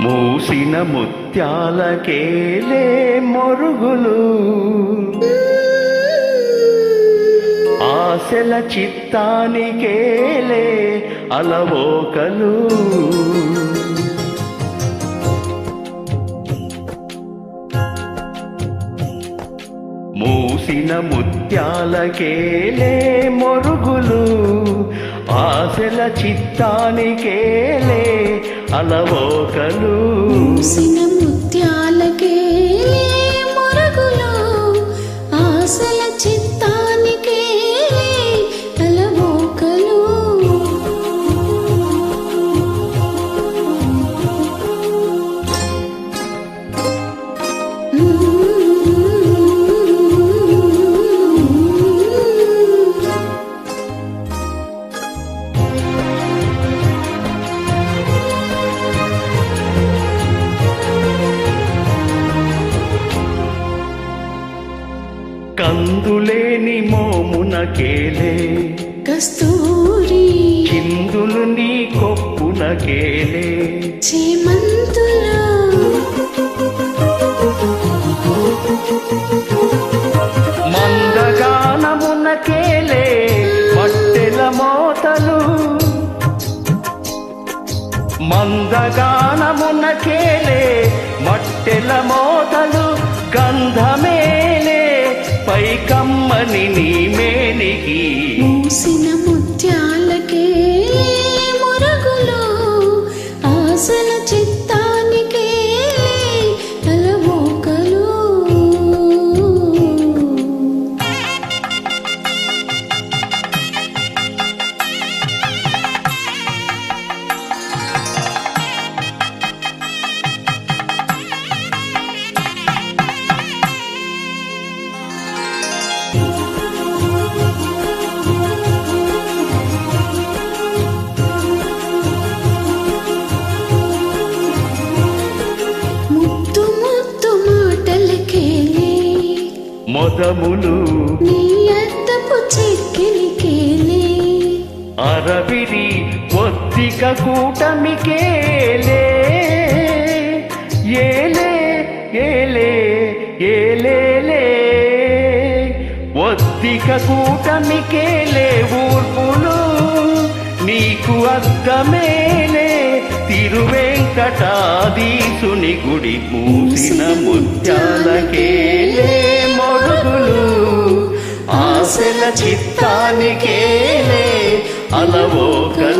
మూసిన ముత్యాలకేలే మొరుగులు. ఆశల చిత్తానికేలే అలవోకలు. మూసిన ముత్యాలకేలే మొరుగులు. ఆశల చిత్తానికేలే అలవోకలు. కందులేని మోమునకేలే కస్తూరి చిందులు నీ కొప్పునకేలే చేమంతులో. మందగానమునకేలే మట్టెల మోతలు. మందగానమునకేలే మట్టెల మోతలు. గంధమేలే పైకమ్మని నీ మేనికి మూసిన ముత్యా మొదములు నీ అద్దపు చెక్కిలికేలే అరవిరి ఒత్తిక కూటమికేలే ఆర్థిక కూటమికే లేవూర్పులు నీకు అద్దమేలే తిరువెంకటాదీసుని గుడి మూసిన ముత్యాలకేలే మొడుగులు. ఆశల చిత్తానికేలే అలవోకలు